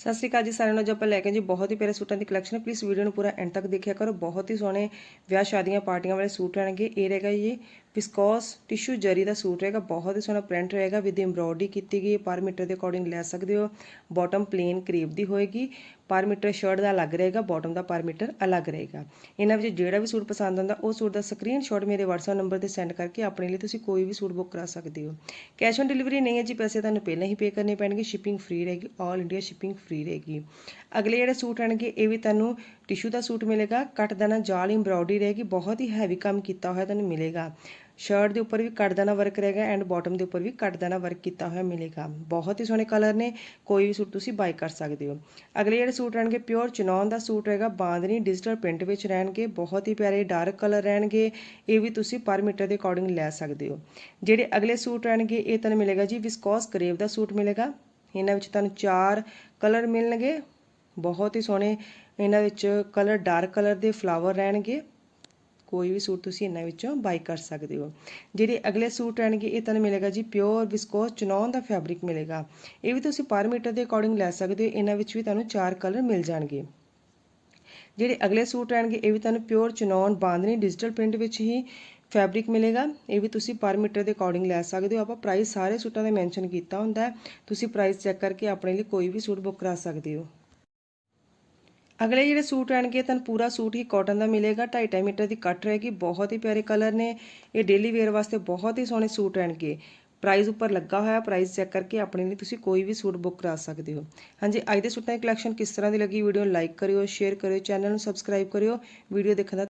ਸਤਿ ਸ਼੍ਰੀ ਅਕਾਲ ਜੀ ਸਾਰਿਆਂ ਨੂੰ, ਅੱਜ ਆਪਾਂ ਲੈ ਕੇ ਜੀ ਬਹੁਤ ਹੀ ਪਿਆਰੇ ਸੂਟਾਂ ਦੀ ਕਲੈਕਸ਼ਨ ਹੈ ਪਲੀਜ਼ ਵੀਡੀਓ ਨੂੰ ਪੂਰਾ ਐਂਡ ਤੱਕ ਦੇਖਿਆ ਕਰੋ। ਬਹੁਤ ਹੀ ਸੋਹਣੇ ਵਿਆਹ ਸ਼ਾਦੀਆਂ, ਪਾਰਟੀਆਂ ਵਾਲੇ ਸੂਟ ਰਹਿਣਗੇ। ਇਹ ਰਹੇਗਾ ਜੀ ਵਿਸਕੋਸ ਟਿਸ਼ੂ ਜਰੀ ਦਾ ਸੂਟ ਰਹੇਗਾ, ਬਹੁਤ ਹੀ ਸੋਹਣਾ ਪ੍ਰਿੰਟ ਰਹੇਗਾ ਵਿਦ ਐਮਬ੍ਰੋਇਡਰੀ ਕੀਤੀ ਗਈ, ਪਰ ਮੀਟਰ ਦੇ ਅਕੋਰਡਿੰਗ ਲੈ ਸਕਦੇ ਹੋ। ਬਾਟਮ ਪਲੇਨ ਕਰੀਬ ਦੀ ਹੋਏਗੀ, ਪਰ ਮੀਟਰ ਸ਼ਰਟ ਦਾ ਅਲੱਗ ਰਹੇਗਾ ਬਾਟਮ ਦਾ ਪਰ ਮੀਟਰ ਅਲੱਗ ਰਹੇਗਾ। ਇਹਨਾਂ ਵਿੱਚ ਜਿਹੜਾ ਵੀ ਸੂਟ ਪਸੰਦ ਆਉਂਦਾ, ਉਹ ਸੂਟ ਦਾ ਸਕਰੀਨਸ਼ਾਟ ਮੇਰੇ WhatsApp ਨੰਬਰ ਤੇ ਸੈਂਡ ਕਰਕੇ ਆਪਣੇ ਲਈ ਤੁਸੀਂ ਕੋਈ ਵੀ ਸੂਟ ਬੁੱਕ ਕਰਾ ਸਕਦੇ ਹੋ। ਕੈਸ਼ ਔਨ ਡਿਲੀਵਰੀ ਨਹੀਂ ਹੈ ਜੀ, ਪੈਸੇ ਤੁਹਾਨੂੰ ਪਹਿਲਾਂ ਹੀ ਪੇ ਕਰਨੇ ਪੈਣਗੇ ਸ਼ਿਪਿੰਗ ਫ੍ਰੀ ਰਹੇਗੀ 올 ਇੰਡੀਆ ਸ਼ਿਪਿੰਗ ਫ੍ਰੀ ਰਹੇਗੀ। ਅਗਲੇ ਜਿਹੜੇ ਸੂਟ ਆਣਗੇ, ਇਹ ਵੀ ਤੁਹਾਨੂੰ ਟਿਸ਼ੂ ਦਾ ਸੂਟ ਮਿਲੇਗਾ, ਕੱਟ ਦਾਣਾ, ਜਾਲ ਐਮਬ੍ਰੋਇਡਰੀ ਰਹੇਗੀ, ਬਹੁਤ ਹੀ ਹੈਵੀ ਕੰਮ ਕੀਤਾ ਹੋਇਆ ਤੁਹਾਨੂੰ ਮਿਲੇਗਾ। ਸ਼ਰਟ ਦੇ ਉੱਪਰ ਵੀ ਕੱਟ ਦਾਣਾ ਵਰਕ ਰਹੇਗਾ ਐਂਡ ਬਾਟਮ ਦੇ ਉੱਪਰ ਵੀ ਕੱਟ ਦਾਣਾ ਵਰਕ ਕੀਤਾ ਹੋਇਆ ਮਿਲੇਗਾ। ਬਹੁਤ ਹੀ ਸੋਹਣੇ ਕਲਰ ਨੇ, ਕੋਈ ਵੀ ਸੂਟ ਤੁਸੀਂ ਬਾਈ ਕਰ ਸਕਦੇ ਹੋ। ਅਗਲੇ ਜਿਹੜੇ ਸੂਟ ਰਹਿਣਗੇ ਪਿਓਰ ਚਨੌਨ ਦਾ ਸੂਟ ਰਹੇਗਾ, ਬਾਂਦਨੀ ਡਿਜੀਟਲ ਪ੍ਰਿੰਟ ਵਿੱਚ ਰਹਿਣਗੇ, ਬਹੁਤ ਹੀ ਪਿਆਰੇ ਡਾਰਕ ਕਲਰ ਰਹਿਣਗੇ, ਇਹ ਵੀ ਤੁਸੀਂ ਪਰ ਮੀਟਰ ਦੇ ਅਕੋਰਡਿੰਗ ਲੈ ਸਕਦੇ ਹੋ। ਜਿਹੜੇ ਅਗਲੇ ਸੂਟ ਰਹਿਣਗੇ, ਇਹ ਤੁਹਾਨੂੰ ਮਿਲੇਗਾ ਜੀ ਵਿਸਕੋਸ ਕਰੇਵ ਦਾ ਸੂਟ ਮਿਲੇਗਾ। ਇਹਨਾਂ ਵਿੱਚ ਤੁਹਾਨੂੰ ਚਾਰ ਕਲਰ ਮਿਲਣਗੇ। ਬਹੁਤ ਹੀ ਸੋਹਣੇ, ਇਹਨਾਂ ਵਿੱਚ ਕਲਰ ਡਾਰਕ ਕਲਰ ਦੇ ਫਲਾਵਰ ਰਹਿਣਗੇ। ਕੋਈ ਵੀ ਸੂਟ ਤੁਸੀਂ ਇਹਨਾਂ ਵਿੱਚੋਂ ਬਾਈ ਕਰ ਸਕਦੇ ਹੋ। ਜਿਹੜੇ ਅਗਲੇ ਸੂਟ ਰਹਿਣਗੇ ਇਹ ਤੁਹਾਨੂੰ ਮਿਲੇਗਾ ਜੀ ਪਿਓਰ ਵਿਸਕੋਸ ਚਨੌਨ ਦਾ ਫੈਬਰਿਕ ਮਿਲੇਗਾ। ਇਹ ਵੀ ਤੁਸੀਂ ਪਰ ਮੀਟਰ ਦੇ ਅਕੋਰਡਿੰਗ ਲੈ ਸਕਦੇ ਹੋ, ਇਹਨਾਂ ਵਿੱਚ ਵੀ ਤੁਹਾਨੂੰ ਚਾਰ ਕਲਰ ਮਿਲ ਜਾਣਗੇ। ਜਿਹੜੇ ਅਗਲੇ ਸੂਟ ਰਹਿਣਗੇ ਇਹ ਵੀ ਤੁਹਾਨੂੰ pure chinon bandhani digital print ਵਿੱਚ ਹੀ ਫੈਬਰਿਕ ਮਿਲੇਗਾ। ਇਹ ਵੀ ਤੁਸੀਂ ਪਰ ਮੀਟਰ ਦੇ ਅਕੋਰਡਿੰਗ ਲੈ ਸਕਦੇ ਹੋ। ਆਪਾਂ ਪ੍ਰਾਈਸ ਸਾਰੇ ਸੂਟਾਂ ਦਾ ਮੈਂਸ਼ਨ ਕੀਤਾ ਹੁੰਦਾ ਤੁਸੀਂ ਪ੍ਰਾਈਸ ਚੈੱਕ ਕਰਕੇ ਆਪਣੇ ਲਈ ਕੋਈ ਵੀ ਸੂਟ ਬੁੱਕ ਕਰਾ ਸਕਦੇ ਹੋ। ਅਗਲੇ ਜਿਹੜੇ ਸੂਟ ਰਹਿਣਗੇ, ਤੁਹਾਨੂੰ ਪੂਰਾ ਸੂਟ ਹੀ ਕਾਟਨ ਦਾ ਮਿਲੇਗਾ। 2.5 ਮੀਟਰ ਦੀ ਕੱਟ ਰਹੇਗੀ, ਬਹੁਤ ਹੀ ਪਿਆਰੇ ਕਲਰ ਨੇ। ਇਹ ਡੇਲੀ ਵੇਅਰ ਵਾਸਤੇ ਬਹੁਤ ਹੀ ਸੋਹਣੇ ਸੂਟ ਰਹਿਣਗੇ। ਪ੍ਰਾਈਸ ਉੱਪਰ ਲੱਗਾ ਹੋਇਆ ਪ੍ਰਾਈਸ ਚੈੱਕ ਕਰਕੇ ਆਪਣੇ ਲਈ ਤੁਸੀਂ ਕੋਈ ਵੀ ਸੂਟ ਬੁੱਕ ਕਰਾ ਸਕਦੇ ਹੋ। ਹਾਂਜੀ, ਅੱਜ ਦੇ ਸੂਟਾਂ ਦੀ ਕਲੈਕਸ਼ਨ ਕਿਸ ਤਰ੍ਹਾਂ ਦੀ ਲੱਗੀ ਵੀਡੀਓ ਨੂੰ ਲਾਈਕ ਕਰਿਓ ਸ਼ੇਅਰ ਕਰਿਓ ਚੈਨਲ ਨੂੰ ਸਬਸਕ੍ਰਾਈਬ ਕਰਿਓ। ਵੀਡੀਓ ਦੇਖਣ ਦਾ